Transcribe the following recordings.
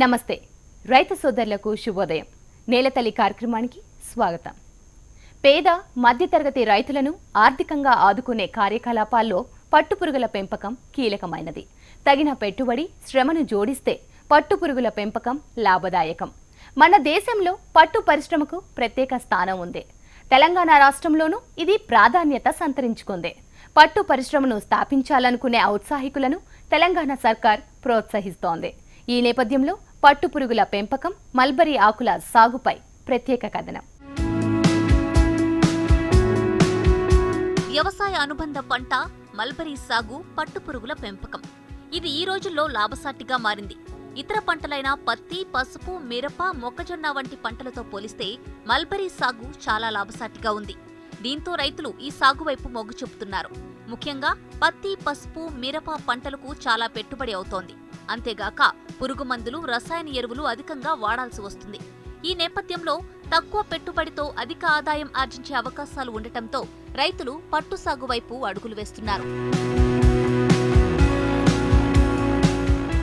నమస్తే. రైతు సోదరులకు శుభోదయం. నేలతల్లి కార్యక్రమానికి స్వాగతం. పేద మధ్యతరగతి రైతులను ఆర్థికంగా ఆదుకునే కార్యకలాపాల్లో పట్టుపురుగుల పెంపకం కీలకమైనది. తగిన పెట్టుబడి శ్రమను జోడిస్తే పట్టుపురుగుల పెంపకం లాభదాయకం. మన దేశంలో పట్టు పరిశ్రమకు ప్రత్యేక స్థానం ఉంది. తెలంగాణ రాష్ట్రంలోనూ ఇది ప్రాధాన్యత సంతరించుకుంది. పట్టు పరిశ్రమను స్థాపించాలనుకునే ఔత్సాహికులను తెలంగాణ సర్కార్ ప్రోత్సహిస్తోంది. ఈ నేపథ్యంలో పట్టుపురుగుల పెంపకం మల్బరీ ఆకుల సాగుపై ప్రత్యేక కథనం. వ్యవసాయ అనుబంధ పంట మల్బరీ సాగు పట్టుపురుగుల పెంపకం. ఇది ఈ రోజుల్లో లాభసాటిగా మారింది. ఇతర పంటలైన పత్తి పసుపు మిరప మొక్కజొన్న వంటి పంటలతో పోలిస్తే మల్బరీ సాగు చాలా లాభసాటిగా ఉంది. దీంతో రైతులు ఈ సాగు వైపు మొగ్గు చూపుతున్నారు. ముఖ్యంగా పత్తి పసుపు మిరప పంటలకు చాలా పెట్టుబడి అవుతోంది. అంతేగాక పురుగు మందులు రసాయన ఎరువులు అధికంగా వాడాల్సి వస్తుంది. ఈ నేపథ్యంలో తక్కువ పెట్టుబడితో అధిక ఆదాయం ఆర్జించే అవకాశాలు ఉండటంతో రైతులు పట్టు సాగు వైపు అడుగులు వేస్తున్నారు.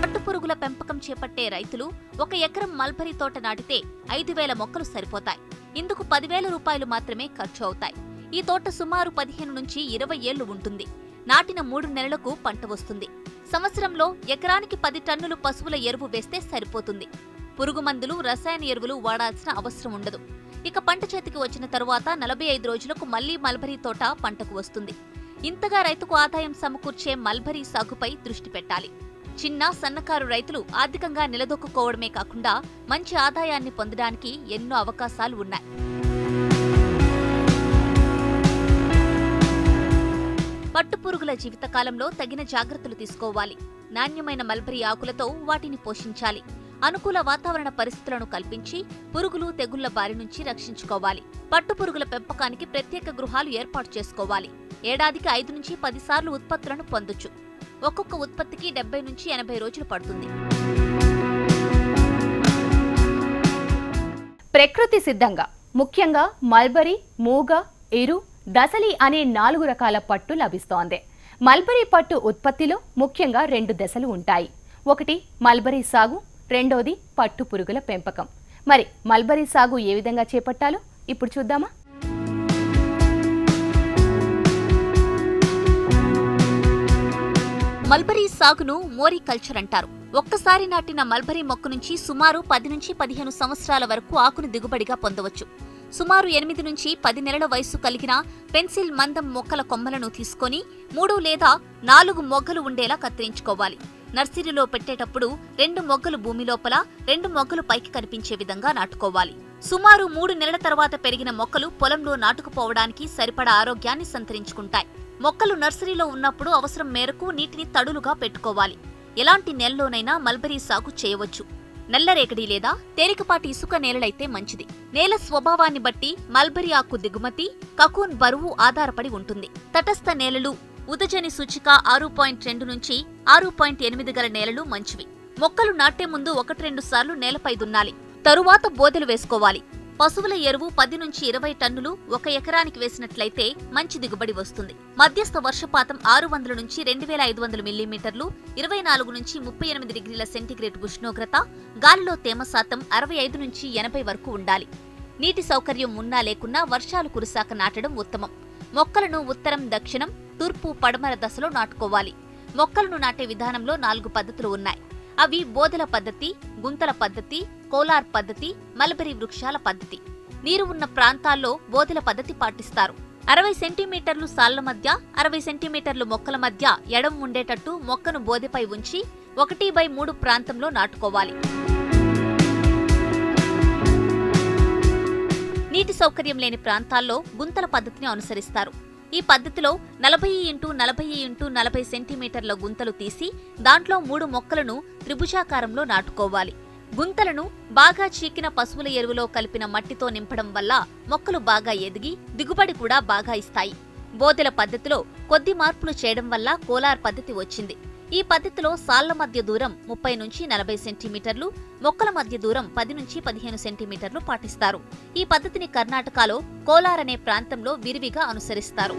పట్టుపురుగుల పెంపకం చేపట్టే రైతులు ఒక ఎకరం మల్బరీ తోట నాటితే ఐదు వేల మొక్కలు సరిపోతాయి. ఇందుకు పదివేల రూపాయలు మాత్రమే ఖర్చు అవుతాయి. ఈ తోట సుమారు పదిహేను నుంచి ఇరవై ఏళ్ళు ఉంటుంది. నాటిన మూడు నెలలకు పంట వస్తుంది. సంవత్సరంలో ఎకరానికి పది టన్నులు పశువుల ఎరువు వేస్తే సరిపోతుంది. పురుగు మందులు రసాయన ఎరువులు వాడాల్సిన అవసరం ఉండదు. ఇక పంట చేతికి వచ్చిన తరువాత నలభై ఐదు రోజులకు మళ్ళీ మల్బరీ తోట పంటకు వస్తుంది. ఇంతగా రైతుకు ఆదాయం సమకూర్చే మల్బరీ సాగుపై దృష్టి పెట్టాలి. చిన్న సన్నకారు రైతులు ఆర్థికంగా నిలదొక్కుకోవడమే కాకుండా మంచి ఆదాయాన్ని పొందడానికి ఎన్నో అవకాశాలు ఉన్నాయి. పట్టుపురుగుల జీవితకాలంలో తగిన జాగ్రత్తలు తీసుకోవాలి. నాణ్యమైన మల్బరీ ఆకులతో వాటిని పోషించాలి. అనుకూల వాతావరణ పరిస్థితులను కల్పించి పురుగులు తెగుళ్ళ బారి నుంచి రక్షించుకోవాలి. పట్టుపురుగుల పెంపకానికి ప్రత్యేక గృహాలు ఏర్పాటు చేసుకోవాలి. ఏడాదికి ఐదు నుంచి పదిసార్లు ఉత్పత్తులను పొందొచ్చు. ఒక్కొక్క ఉత్పత్తికి డెబ్బై నుంచి ఎనభై రోజులు పడుతుంది. ప్రకృతి సిద్ధంగా. ముఖ్యంగా మల్బరీ మూగ ఇరు దసలి అనే నాలుగు రకాల పట్టు లభిస్తోంది. మల్బరీ పట్టు ఉత్పత్తిలో ముఖ్యంగా రెండు దశలు ఉంటాయి. ఒకటి మల్బరీ సాగు రెండోది పట్టు పురుగుల పెంపకం. మరి మల్బరీ సాగు ఏ విధంగా చేపట్టాలో ఇప్పుడు చూద్దామా? మల్బరీ సాగును మోరీ కల్చర్ అంటారు. ఒక్కసారి నాటిన మల్బరీ మొక్క నుంచి సుమారు పది నుంచి పదిహేను సంవత్సరాల వరకు ఆకును దిగుబడిగా పొందవచ్చు. సుమారు ఎనిమిది నుంచి పది నెలల వయస్సు కలిగిన పెన్సిల్ మందం మొక్కల కొమ్మలను తీసుకొని మూడు లేదా నాలుగు మొగ్గలు ఉండేలా కత్తిరించుకోవాలి. నర్సరీలో పెట్టేటప్పుడు రెండు మొగ్గలు భూమి లోపల రెండు మొగ్గలు పైకి కనిపించే విధంగా నాటుకోవాలి. సుమారు మూడు నెలల తర్వాత పెరిగిన మొక్కలు పొలంలో నాటుకుపోవడానికి సరిపడా ఆరోగ్యాన్ని సంతరించుకుంటాయి. మొక్కలు నర్సరీలో ఉన్నప్పుడు అవసరం మేరకు నీటిని తడులుగా పెట్టుకోవాలి. ఎలాంటి నెలలోనైనా మల్బరీ సాగు చేయవచ్చు. నల్లరేగడి లేదా తేలికపాటి ఇసుక నేలలైతే మంచిది. నేల స్వభావాన్ని బట్టి మల్బరీ ఆకు దిగుమతి కకూన్ బరువు ఆధారపడి ఉంటుంది. తటస్థ నేలలు ఉదజని సూచిక ఆరు పాయింట్ రెండు నుంచి ఆరు పాయింట్ ఎనిమిది గల నేలలు మంచివి. మొక్కలు నాటే ముందు ఒకటి రెండు సార్లు నేలపై దున్నాలి. తరువాత బోదెలు వేసుకోవాలి. పశువుల ఎరువు పది నుంచి ఇరవై టన్నులు ఒక ఎకరానికి వేసినట్లయితే మంచి దిగుబడి వస్తుంది. మధ్యస్థ వర్షపాతం ఆరు వందల నుంచి రెండు వేల ఐదు వందల మిల్లీమీటర్లు ఇరవై నాలుగు నుంచి ముప్పై ఎనిమిది డిగ్రీల సెంటీగ్రేడ్ ఉష్ణోగ్రత గాలిలో తేమ శాతం అరవై ఐదు నుంచి ఎనభై వరకు ఉండాలి. నీటి సౌకర్యం ఉన్నా లేకున్నా వర్షాలు కురిసాక నాటడం ఉత్తమం. మొక్కలను ఉత్తరం దక్షిణం తూర్పు పడమర దశలో నాటుకోవాలి. మొక్కలను నాటే విధానంలో నాలుగు పద్ధతులు ఉన్నాయి. అవి బోధల పద్ధతి గుంతల పద్ధతి కోలార్ పద్ధతి మల్బరీ వృక్షాల పద్ధతి. నీరు ఉన్న ప్రాంతాల్లో బోధల పద్ధతి పాటిస్తారు. అరవై సెంటీమీటర్లు సాళ్ళ మధ్య అరవై సెంటీమీటర్లు మొక్కల మధ్య ఎడం ఉండేటట్టు మొక్కను బోధెపై ఉంచి ఒకటి బై మూడు ప్రాంతంలో నాటుకోవాలి. నీటి సౌకర్యం లేని ప్రాంతాల్లో గుంతల పద్ధతిని అనుసరిస్తారు. ఈ పద్ధతిలో నలభై ఇంటూ నలభై ఇంటూ నలభై సెంటీమీటర్ల గుంతలు తీసి దాంట్లో మూడు మొక్కలను త్రిభుజాకారంలో నాటుకోవాలి. గుంతలను బాగా చీకిన పశువుల ఎరువులో కలిపిన మట్టితో నింపడం వల్ల మొక్కలు బాగా ఎదిగి దిగుబడి కూడా బాగా ఇస్తాయి. బోదెల పద్ధతిలో కొద్ది మార్పులు చేయడం వల్ల కోలార్ పద్ధతి వచ్చింది. ఈ పద్ధతిలో సాళ్ళ మధ్య దూరం ముప్పై నుంచి నలభై సెంటీమీటర్లు మొక్కల మధ్య దూరం పది నుంచి పదిహేను సెంటీమీటర్లు పాటిస్తారు. ఈ పద్ధతిని కర్ణాటకలో కోలార్ అనే ప్రాంతంలో విరివిగా అనుసరిస్తారు.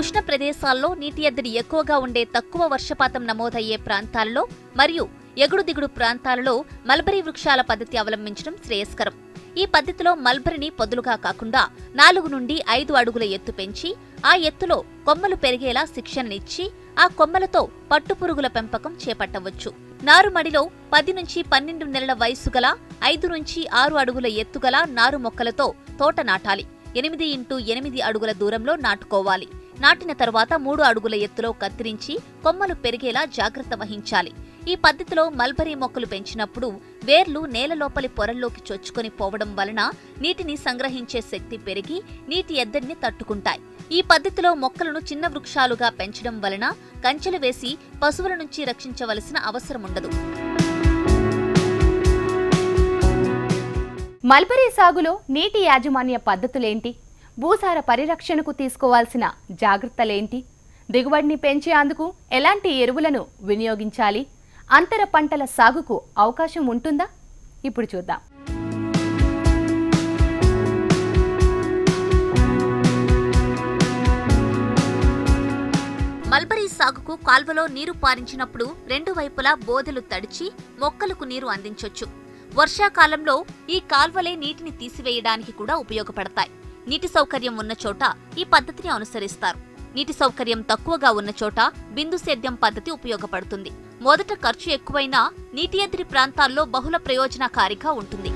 ఉష్ణ ప్రదేశాల్లో నీటి ఎద్దడి ఎక్కువగా ఉండే తక్కువ వర్షపాతం నమోదయ్యే ప్రాంతాలలో మరియు ఎగుడు దిగుడు ప్రాంతాలలో మల్బరీ వృక్షాల పద్ధతి అవలంబించడం శ్రేయస్కరం. ఈ పద్ధతిలో మల్బరిని పొదులుగా కాకుండా నాలుగు నుండి ఐదు అడుగుల ఎత్తు పెంచి ఆ ఎత్తులో కొమ్మలు పెరిగేలా శిక్షణనిచ్చి ఆ కొమ్మలతో పట్టుపురుగుల పెంపకం చేపట్టవచ్చు. నారుమడిలో పది నుంచి పన్నెండు నెలల వయసు గల ఐదు నుంచి ఆరు అడుగుల ఎత్తుగల నారు మొక్కలతో తోట నాటాలి. ఎనిమిది ఇంటూ ఎనిమిది అడుగుల దూరంలో నాటుకోవాలి. నాటిన తర్వాత మూడు అడుగుల ఎత్తులో కత్తిరించి కొమ్మలు పెరిగేలా జాగ్రత్త వహించాలి. ఈ పద్ధతిలో మల్బరీ మొక్కలు పెంచినప్పుడు వేర్లు నేల లోపలి పొరల్లోకి చొచ్చుకొని పోవడం వలన నీటిని సంగ్రహించే శక్తి పెరిగి నీటి ఎద్దడిని తట్టుకుంటాయి. ఈ పద్ధతిలో మొక్కలను చిన్న వృక్షాలుగా పెంచడం వలన కంచెలు వేసి పశువుల నుంచి రక్షించవలసిన అవసరం ఉండదు. మల్బరీ సాగులో నీటి యాజమాన్య పద్ధతులేంటి? భూసార పరిరక్షణకు తీసుకోవాల్సిన జాగ్రత్తలేంటి? దిగుబడిని పెంచేందుకు ఎలాంటి ఎరువులను వినియోగించాలి? అంతర పంటల సాగుకు అవకాశం ఉంటుందా? ఇప్పుడు చూద్దాం. మల్బరీ సాగుకు కాల్వలో నీరు పారించినప్పుడు రెండు వైపులా బోదెలు తడిచి మొక్కలకు నీరు అందించొచ్చు. వర్షాకాలంలో ఈ కాల్వలే నీటిని తీసివేయడానికి కూడా ఉపయోగపడతాయి. నీటి సౌకర్యం ఉన్న చోట ఈ పద్ధతిని అనుసరిస్తారు. నీటి సౌకర్యం తక్కువగా ఉన్న చోట బిందు సేద్యం పద్ధతి ఉపయోగపడుతుంది. మొదట ఖర్చు ఎక్కువైనా నీటి ఎదిరి ప్రాంతాల్లో బహుళ ప్రయోజనకారిగా ఉంటుంది.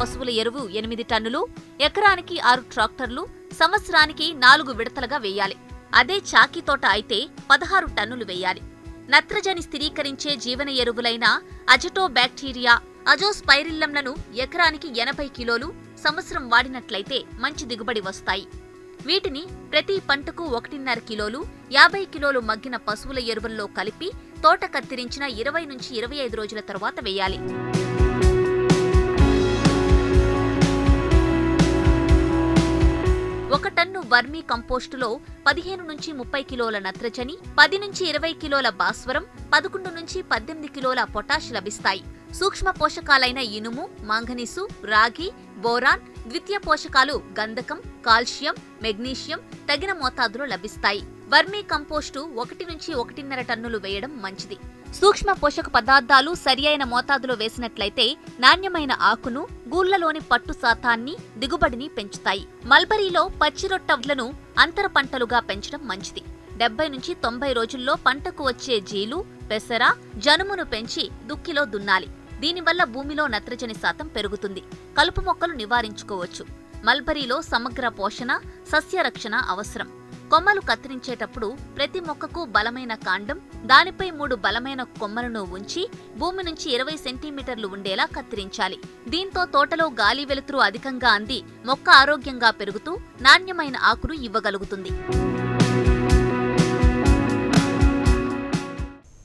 పశువుల ఎరువు ఎనిమిది టన్నులు ఎకరానికి ఆరు ట్రాక్టర్లు సంవత్సరానికి నాలుగు విడతలుగా వేయాలి. అదే చాకీ తోట అయితే పదహారు టన్నులు వేయాలి. నత్రజని స్థిరీకరించే జీవన ఎరువులైన అజటో బ్యాక్టీరియా అజోస్పైరిల్లంలను ఎకరానికి ఎనభై కిలోలు సంవత్సరం వాడినట్లయితే మంచి దిగుబడి వస్తాయి. వీటిని ప్రతి పంటకు ఒకటిన్నర కిలోలు యాభై కిలోలు మగ్గిన పశువుల ఎరువుల్లో కలిపి తోట కత్తిరించిన ఇరవై నుంచి ఇరవై ఐదు రోజుల తర్వాత వేయాలి. ఒక టన్ను వర్మీ కంపోస్టులో పదిహేను నుంచి ముప్పై కిలోల నత్రజని పది నుంచి ఇరవై కిలోల భాస్వరం పదకొండు నుంచి పద్దెనిమిది కిలోల పొటాష్ లభిస్తాయి. సూక్ష్మ పోషకాలైన ఇనుము మాంగనీసు రాగి బోరాన్ ద్వితీయ పోషకాలు గంధకం కాల్షియం మెగ్నీషియం తగిన మోతాదులో లభిస్తాయి. వర్మీ కంపోస్టు ఒకటి నుంచి ఒకటిన్నర టన్నులు వేయడం మంచిది. సూక్ష్మ పోషక పదార్థాలు సరియైన మోతాదులో వేసినట్లయితే నాణ్యమైన ఆకును గూళ్ళలోని పట్టు శాతాన్ని దిగుబడిని పెంచుతాయి. మల్బరీలో పచ్చిరొట్టవ్లను అంతర పంటలుగా పెంచడం మంచిది. డెబ్బై నుంచి తొంభై రోజుల్లో పంటకు వచ్చే జీలు పెసర జనుమును పెంచి దుక్కిలో దున్నాలి. దీనివల్ల భూమిలో నత్రజని శాతం పెరుగుతుంది. కలుపు మొక్కలు నివారించుకోవచ్చు. మల్బరీలో సమగ్ర పోషణ సస్యరక్షణ అవసరం. కొమ్మలు కత్తిరించేటప్పుడు ప్రతి మొక్కకు బలమైన కాండం దానిపై మూడు బలమైన కొమ్మలను ఉంచి భూమి నుంచి ఇరవై సెంటీమీటర్లు ఉండేలా కత్తిరించాలి. దీంతో తోటలో గాలి వెలుతురు అధికంగా అంది మొక్క ఆరోగ్యంగా పెరుగుతూ నాణ్యమైన ఆకును ఇవ్వగలుగుతుంది.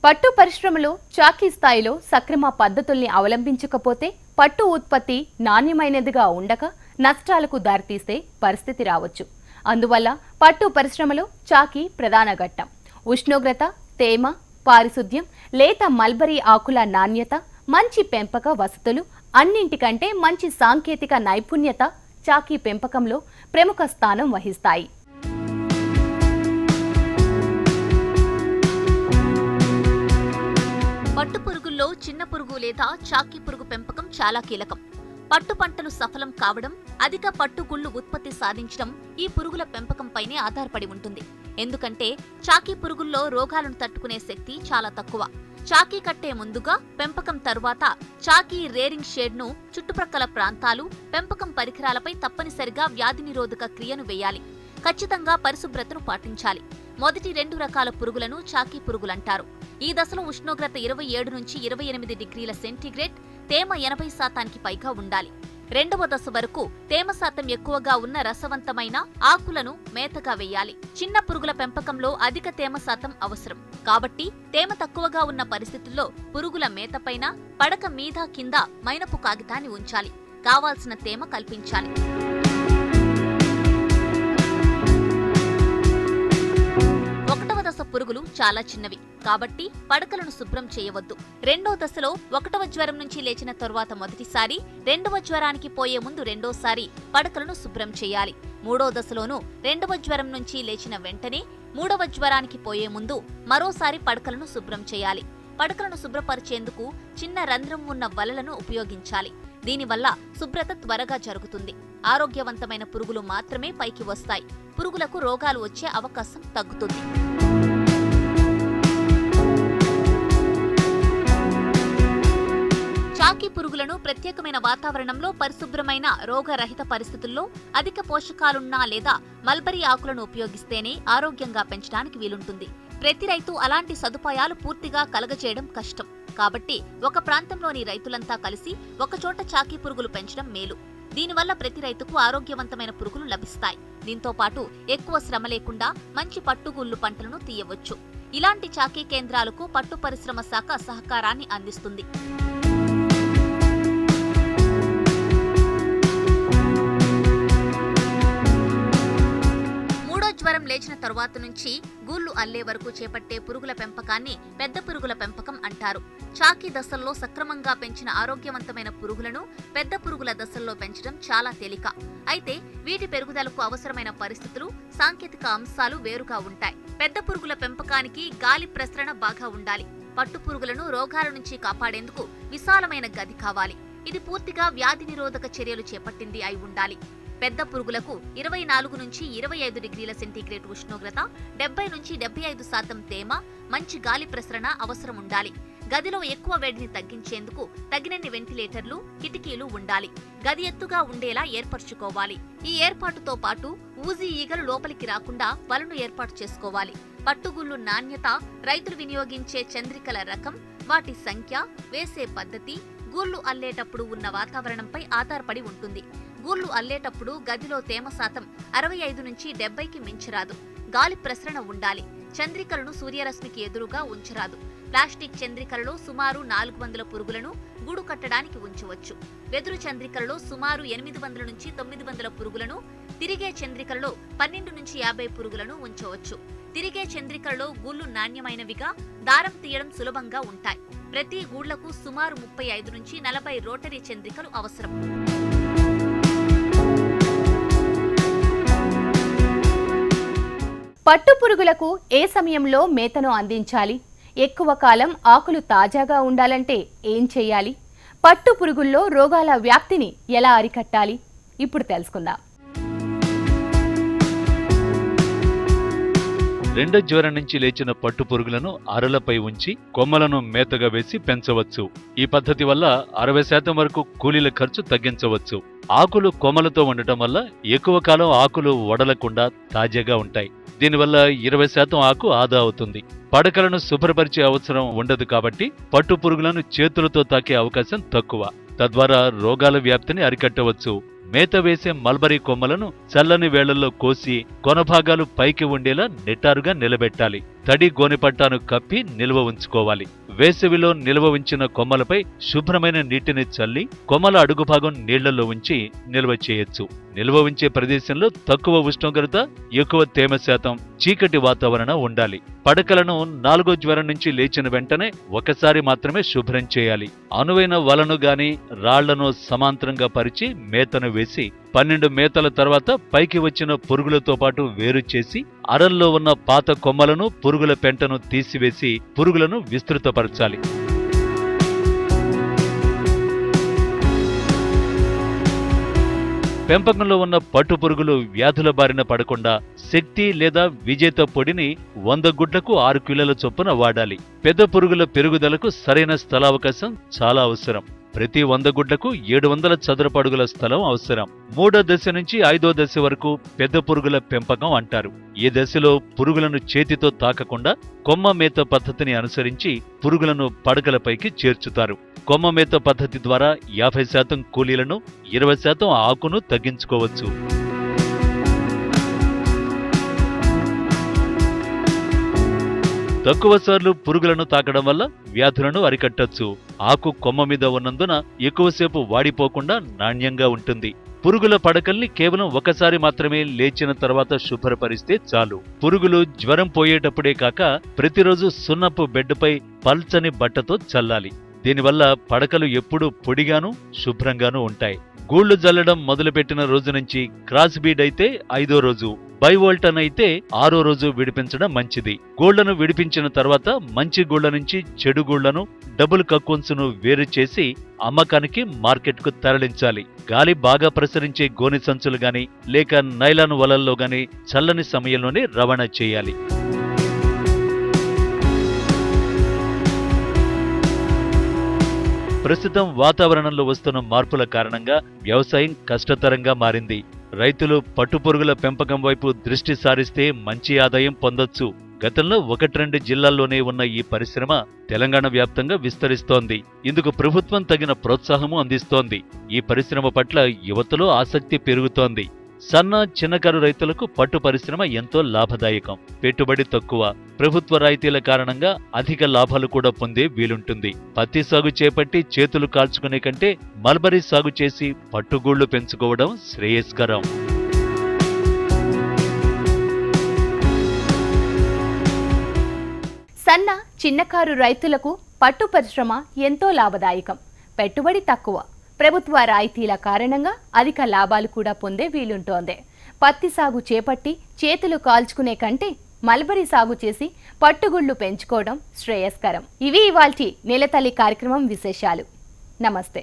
పట్టు పరిశ్రమలో చాకీ స్థాయిలో సక్రమ పద్ధతుల్ని అవలంబించకపోతే పట్టు ఉత్పత్తి నాణ్యమైనదిగా ఉండక నష్టాలకు దారితీసే పరిస్థితి రావచ్చు. అందువల్ల పట్టు పరిశ్రమలో చాకీ ప్రధాన ఘట్టం. ఉష్ణోగ్రత తేమ పారిశుద్ధ్యం లేత మల్బరీ ఆకుల నాణ్యత మంచి పెంపక వసతులు అన్నింటికంటే మంచి సాంకేతిక నైపుణ్యత చాకీ పెంపకంలో ప్రముఖ స్థానం వహిస్తాయి. పట్టు పురుగుల్లో చిన్న పురుగు లేదా చాకీ పురుగు పెంపకం చాలా కీలకం. పట్టు పంటలు సఫలం కావడం అధిక పట్టుగుళ్ళు ఉత్పత్తి సాధించడం ఈ పురుగుల పెంపకంపైనే ఆధారపడి ఉంటుంది. ఎందుకంటే చాకీ పురుగుల్లో రోగాలను తట్టుకునే శక్తి చాలా తక్కువ. చాకీ కట్టే ముందుగా పెంపకం తరువాత చాకీ రేరింగ్ షేడ్ను చుట్టుప్రక్కల ప్రాంతాలు పెంపకం పరికరాలపై తప్పనిసరిగా వ్యాధి నిరోధక క్రియను వేయాలి. ఖచ్చితంగా పరిశుభ్రతను పాటించాలి. మొదటి రెండు రకాల పురుగులను చాకీ పురుగులంటారు. ఈ దశలో ఉష్ణోగ్రత ఇరవై ఏడు నుంచి ఇరవై ఎనిమిది డిగ్రీల సెంటీగ్రేడ్ తేమ ఎనభై శాతానికి పైగా ఉండాలి. రెండవ దశ వరకు తేమ శాతం ఎక్కువగా ఉన్న రసవంతమైన ఆకులను మేతగా వేయాలి. చిన్న పురుగుల పెంపకంలో అధిక తేమ శాతం అవసరం. కాబట్టి తేమ తక్కువగా ఉన్న పరిస్థితుల్లో పురుగుల మేతపైన పడక మీద కింద మైనపు కాగితాన్ని ఉంచాలి. కావాల్సిన తేమ కల్పించాలి. చాలా చిన్నవి. కాబట్టి పడకలను శుభ్రం చేయవద్దు. రెండో దశలో ఒకటవ జ్వరం నుంచి లేచిన తరువాత మొదటిసారి రెండవ జ్వరానికి పోయే ముందు రెండోసారి పడకలను శుభ్రం చేయాలి. మూడో దశలోనూ రెండవ జ్వరం నుంచి లేచిన వెంటనే మూడవ జ్వరానికి పోయే ముందు మరోసారి పడకలను శుభ్రం చేయాలి. పడకలను శుభ్రపరిచేందుకు చిన్న రంధ్రం ఉన్న వలలను ఉపయోగించాలి. దీనివల్ల శుభ్రత త్వరగా జరుగుతుంది. ఆరోగ్యవంతమైన పురుగులు మాత్రమే పైకి వస్తాయి. పురుగులకు రోగాలు వచ్చే అవకాశం తగ్గుతుంది. ప్రత్యేకమైన వాతావరణంలో పరిశుభ్రమైన రోగరహిత పరిస్థితుల్లో అధిక పోషకాలున్నా లేదా మల్బరీ ఆకులను ఉపయోగిస్తేనే ఆరోగ్యంగా పెంచడానికి వీలుంటుంది. ప్రతి రైతు అలాంటి సదుపాయాలు పూర్తిగా కలగజేయడం కష్టం. కాబట్టి ఒక ప్రాంతంలోని రైతులంతా కలిసి ఒకచోట చాకీ పురుగులు పెంచడం మేలు. దీనివల్ల ప్రతి రైతుకు ఆరోగ్యవంతమైన పురుగులు లభిస్తాయి. దీంతో పాటు ఎక్కువ శ్రమ లేకుండా మంచి పట్టుగుళ్ళు పంటలను తీయవచ్చు. ఇలాంటి చాకీ కేంద్రాలకు పట్టు పరిశ్రమ శాఖ సహకారాన్ని అందిస్తుంది. జ్వరం లేచిన తరువాత నుంచి గూళ్ళు అల్లే వరకు చేపట్టే పురుగుల పెంపకాన్ని పెద్ద పురుగుల పెంపకం అంటారు. చాకీ దశల్లో సక్రమంగా పెంచిన ఆరోగ్యవంతమైన పురుగులను పెద్ద పురుగుల దశల్లో పెంచడం చాలా తేలిక. అయితే వీటి పెరుగుదలకు అవసరమైన పరిస్థితులు సాంకేతిక అంశాలు వేరుగా ఉంటాయి. పెద్ద పురుగుల పెంపకానికి గాలి ప్రసరణ బాగా ఉండాలి. పట్టు పురుగులను రోగాల నుంచి కాపాడేందుకు విశాలమైన గది కావాలి. ఇది పూర్తిగా వ్యాధి నిరోధక చర్యలు చేపట్టింది అయి ఉండాలి. పెద్ద పురుగులకు ఇరవై నాలుగు నుంచి ఇరవై ఐదు డిగ్రీల సెంటీగ్రేడ్ ఉష్ణోగ్రత డెబ్బై నుంచి డెబ్బై ఐదు శాతం తేమ మంచి గాలి ప్రసరణ అవసరం ఉండాలి. గదిలో ఎక్కువ వేడిని తగ్గించేందుకు తగినన్ని వెంటిలేటర్లు కిటికీలు ఉండాలి. గది ఎత్తుగా ఉండేలా ఏర్పరచుకోవాలి. ఈ ఏర్పాటుతో పాటు ఊజీ ఈగలు లోపలికి రాకుండా వలను ఏర్పాటు చేసుకోవాలి. పట్టుగుళ్ళు నాణ్యత రైతులు వినియోగించే చంద్రికల రకం వాటి సంఖ్య వేసే పద్ధతి గూళ్ళు అల్లేటప్పుడు ఉన్న వాతావరణంపై ఆధారపడి ఉంటుంది. గూళ్ళు అల్లేటప్పుడు గదిలో తేమ శాతం అరవై ఐదు నుంచి డెబ్బైకి మించరాదు. గాలి ప్రసరణ ఉండాలి. చంద్రికలను సూర్యరశ్మికి ఎదురుగా ఉంచరాదు. ప్లాస్టిక్ చంద్రికలలో సుమారు నాలుగు వందల పురుగులను గూడు కట్టడానికి ఉంచవచ్చు. వెదురు చంద్రికలలో సుమారు ఎనిమిది వందల నుంచి తొమ్మిది వందల పురుగులను తిరిగే చంద్రికలలో పన్నెండు నుంచి యాభై పురుగులను ఉంచవచ్చు. తిరిగే చంద్రికలలో గూళ్ళు నాణ్యమైనవిగా దారం తీయడం సులభంగా ఉంటాయి. ప్రతి గూళ్ళకు సుమారు ముప్పై ఐదు నుంచి నలభై రోటరీ చంద్రికలు అవసరం. పట్టు పురుగులకు ఏ సమయంలో మేతను అందించాలి? ఎక్కువ కాలం ఆకులు తాజాగా ఉండాలంటే ఏం చేయాలి? పట్టు పురుగుల్లో రోగాల వ్యాప్తిని ఎలా అరికట్టాలి? ఇప్పుడు తెలుసుకుందాం. రెండో జ్వరం నుంచి లేచిన పట్టు పురుగులను అరలపై ఉంచి కొమ్మలను మేతగా వేసి పెంచవచ్చు. ఈ పద్ధతి వల్ల అరవై శాతం వరకు కూలీల ఖర్చు తగ్గించవచ్చు. ఆకులు కొమ్మలతో ఉండటం వల్ల ఎక్కువ కాలం ఆకులు వడలకుండా తాజాగా ఉంటాయి. దీనివల్ల ఇరవై శాతం ఆకు ఆదా అవుతుంది. పడకలను శుభ్రపరిచే అవసరం ఉండదు కాబట్టి పట్టు పురుగులను చేతులతో తాకే అవకాశం తక్కువ. తద్వారా రోగాల వ్యాప్తిని అరికట్టవచ్చు. మేత వేసే మల్బరీ కొమ్మలను చల్లని వేళల్లో కోసి కొనభాగాలు పైకి ఉండేలా నిటారుగా నిలబెట్టాలి. తడి గోనెపట్టాను కప్పి నిల్వ ఉంచుకోవాలి. వేసవిలో నిల్వ ఉంచిన కొమ్మలపై శుభ్రమైన నీటిని చల్లి కొమ్మల అడుగు భాగం నీళ్ళలో ఉంచి నిల్వ చేయొచ్చు. నిల్వ ఉంచే ప్రదేశంలో తక్కువ ఉష్ణోగ్రత ఎక్కువ తేమ శాతం చీకటి వాతావరణం ఉండాలి. పడకలను నాలుగో జ్వరం నుంచి లేచిన వెంటనే ఒకసారి మాత్రమే శుభ్రం చేయాలి. అనువైన వలను గాని రాళ్ళను సమాంతరంగా పరిచి మేతను వేసి పన్నెండు మేతల తర్వాత పైకి వచ్చిన పురుగులతో పాటు వేరు చేసి అరల్లో ఉన్న పాత కొమ్మలను పురుగుల పెంటను తీసివేసి పురుగులను విస్తృతపరచాలి. పెంపకంలో ఉన్న పట్టు పురుగులు వ్యాధుల బారిన పడకుండా శక్తి లేదా విజేత పొడిని వంద గుడ్లకు ఆరు కిలోల చొప్పున వాడాలి. పెద్ద పురుగుల పెరుగుదలకు సరైన స్థలావకాశం చాలా అవసరం. ప్రతి వంద గుడ్లకు ఏడు వందల చదరపు అడుగుల స్థలం అవసరం. మూడో దశ నుంచి ఐదో దశ వరకు పెద్ద పురుగుల పెంపకం అంటారు. ఈ దశలో పురుగులను చేతితో తాకకుండా కొమ్మ మేత పద్ధతిని అనుసరించి పురుగులను పడకలపైకి చేర్చుతారు. కొమ్మ మేత పద్ధతి ద్వారా యాభై శాతం కూలీలను ఇరవై శాతం ఆకును తగ్గించుకోవచ్చు. తక్కువ సార్లు పురుగులను తాకడం వల్ల వ్యాధులను అరికట్టొచ్చు. ఆకు కొమ్మ మీద ఉన్నందున ఎక్కువసేపు వాడిపోకుండా నాణ్యంగా ఉంటుంది. పురుగుల పడకల్ని కేవలం ఒకసారి మాత్రమే లేచిన తర్వాత శుభ్రపరిస్తే చాలు. పురుగులు జ్వరం పోయేటప్పుడే కాక ప్రతిరోజు సున్నపు బెడ్పై పల్చని బట్టతో చల్లాలి. దీనివల్ల పడకలు ఎప్పుడూ పొడిగాను శుభ్రంగానూ ఉంటాయి. గూళ్ళు జల్లడం మొదలుపెట్టిన రోజు నుంచి క్రాస్ బీడ్ అయితే ఐదో రోజు బైవోల్టన్ అయితే ఆరో రోజు విడిపించడం మంచిది. గోళ్ళను విడిపించిన తర్వాత మంచి గూళ్ళ నుంచి చెడు గూళ్ళను డబుల్ కక్కున్సును వేరు చేసి అమ్మకానికి మార్కెట్కు తరలించాలి. గాలి బాగా ప్రసరించే గోనె సంచులు గాని లేక నైలాన్ వలల్లో గాని చల్లని సమయంలోనే రవాణా చేయాలి. ప్రస్తుతం వాతావరణంలో వస్తున్న మార్పుల కారణంగా వ్యవసాయం కష్టతరంగా మారింది. రైతులు పట్టుపురుగుల పెంపకం వైపు దృష్టి సారిస్తే మంచి ఆదాయం పొందొచ్చు. గతంలో ఒకటి రెండు జిల్లాల్లోనే ఉన్న ఈ పరిశ్రమ తెలంగాణ వ్యాప్తంగా విస్తరిస్తోంది. ఇందుకు ప్రభుత్వం తగిన ప్రోత్సాహము అందిస్తోంది. ఈ పరిశ్రమ పట్ల యువతలో ఆసక్తి పెరుగుతోంది. సన్న చిన్నకారు రైతులకు పట్టు పరిశ్రమ ఎంతో లాభదాయకం. పెట్టుబడి తక్కువ. ప్రభుత్వ రాయితీల కారణంగా అధిక లాభాలు కూడా పొందే వీలుంటుంది. పత్తి సాగు చేపట్టి చేతులు కాల్చుకునే కంటే మల్బరీ సాగు చేసి పట్టుగూళ్ళు పెంచుకోవడం శ్రేయస్కరం. సన్న చిన్నకారు రైతులకు పట్టు పరిశ్రమ ఎంతో లాభదాయకం. పెట్టుబడి తక్కువ. ప్రభుత్వ రాయితీల కారణంగా అధిక లాభాలు కూడా పొందే వీలుంటోంది. పత్తి సాగు చేపట్టి చేతులు కాల్చుకునే కంటే మల్బరీ సాగు చేసి పట్టుగుళ్ళు పెంచుకోవడం శ్రేయస్కరం. ఇవి ఇవాల్టి నెలతల్లి కార్యక్రమం విశేషాలు. నమస్తే.